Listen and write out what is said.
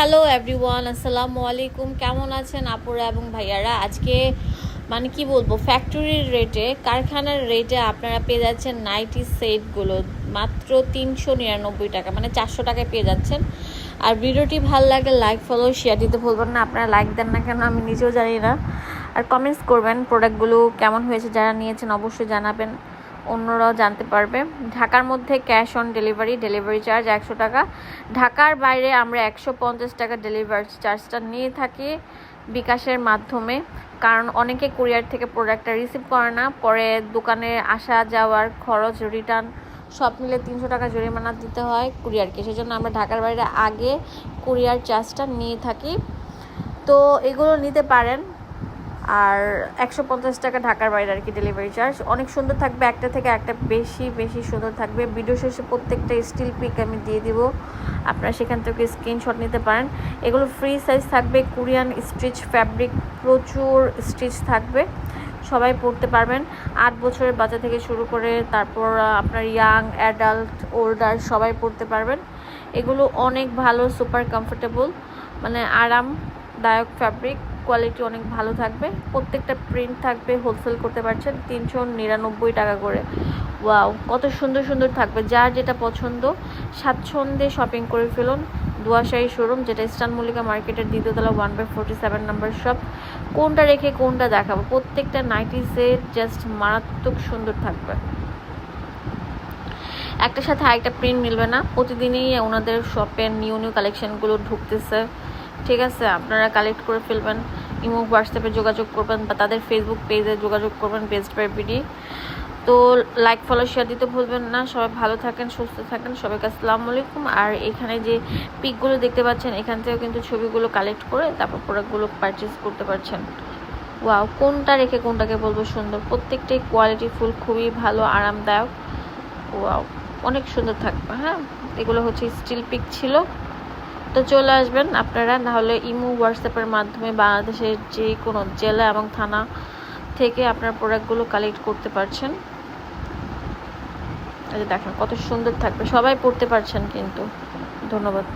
Hello everyone, আসসালামু আলাইকুম। কেমন আছেন আপুরা এবং ভাইয়ারা? আজকে মানে কি বলব, ফ্যাক্টরির রেটে, কারখানার রেটে আপনারা পেয়ে যাচ্ছেন নাইটি সেটগুলো মাত্র তিনশো নিরানব্বই টাকা মানে চারশো টাকায় পেয়ে যাচ্ছেন। আর ভিডিওটি ভালো লাগে লাইক ফলো শেয়ার দিতে ভুলবেন না, আপনারা লাইক দেন না কেন আমি নিজেও জানি না। আর কমেন্টস করবেন প্রোডাক্টগুলো কেমন হয়েছে, যারা নিয়েছেন অবশ্যই জানাবেন। অন্যরাও জানতে পারবে। ঢাকার মধ্যে cash on delivery delivery charge একশো টাকা। ঢাকার বাইরে আমরা একশো পঞ্চাশ টাকা ডেলিভারি চার্জটা নিয়ে থাকি বিকাশের মাধ্যমে। কারণ অনেকে কুরিয়ার থেকে প্রোডাক্টটা রিসিভ করে না, পরে দোকানে আসা, যাওয়ার খরচ রিটার্ন সব মিলে তিনশো টাকা জরিমানা দিতে হয় কুরিয়ারকে সেজন্য আমরা ঢাকার বাইরে আগে কুরিয়ার চার্জটা নিয়ে থাকি। তো এগুলো নিতে পারেন। আর একশো পঞ্চাশ টাকা ঢাকার বাইরে আর কি ডেলিভারি চার্জ অনেক সুন্দর থাকবে, একটা থেকে একটা বেশি বেশি সুন্দর থাকবে। ভিডিও শেষে প্রত্যেকটা স্টিল পিক আমি দিয়ে দিব। আপনারা সেখান থেকে স্ক্রিনশট নিতে পারেন। এগুলো ফ্রি সাইজ থাকবে কোরিয়ান স্টিচ ফ্যাব্রিক প্রচুর স্টিচ থাকবে। সবাই পড়তে পারবেন। আট বছরের বাচ্চা থেকে শুরু করে তারপর আপনার ইয়াং অ্যাডাল্ট ওল্ডার সবাই পড়তে পারবেন। এগুলো অনেক ভালো সুপার কমফোর্টেবল মানে আরামদায়ক ফ্যাব্রিক কোয়ালিটি অনেক ভালো থাকবে। প্রত্যেকটা প্রিন্ট থাকবে হোলসেল করতে পারছেন তিনশো নিরানব্বই টাকা করে। ওয়াও কত সুন্দর সুন্দর থাকবে। যার যেটা পছন্দ, স্বাচ্ছন্দ্যে শপিং করে ফেলুন। দুয়াশাহী শোরুম যেটা ইস্টার্ন মল্লিকা মার্কেটের দ্বিতীয়তলা one by forty seven number shop কোনটা রেখে কোনটা দেখাবো? প্রত্যেকটা নাইটি সেট জাস্ট মারাত্মক সুন্দর থাকবে। একটার সাথে আরেকটা প্রিন্ট মিলবে না। প্রতিদিনই ওনাদের শপের নিউ নিউ কালেকশনগুলো ঢুকতেছে। ঠিক আছে, আপনারা কালেক্ট করে ফেলবেন। ইমো হোয়াটসঅ্যাপে যোগাযোগ করবেন বা তাদের ফেসবুক পেজে যোগাযোগ করবেন বেস্ট বাই বিডি তো লাইক ফলো শেয়ার দিতে ভুলবেন না। সবাই ভালো থাকেন, সুস্থ থাকেন। সবাইকে আসসালামু আলাইকুম। আর এখানে যে পিকগুলো দেখতে পাচ্ছেন, এখান থেকেও কিন্তু ছবিগুলো কালেক্ট করে তারপর প্রোডাক্টগুলো পারচেস করতে পারছেন। ওয়াও কোনটা রেখে কোনটাকে বলব সুন্দর? প্রত্যেকটাই কোয়ালিটি ফুল খুবই ভালো, আরামদায়ক। ওয়াও অনেক সুন্দর থাকবে হ্যাঁ? এগুলো হচ্ছে স্টিল পিক ছিল। তো চলে আসবেন আপনারা, নাহলে ইমো হোয়াটসঅ্যাপের মাধ্যমে বাংলাদেশের যে কোনো জেলা এবং থানা থেকে আপনার প্রোডাক্টগুলো কালেক্ট করতে পারছেন। যে দেখেন কত সুন্দর থাকবে, সবাই পড়তে পারছেন কিন্তু। ধন্যবাদ।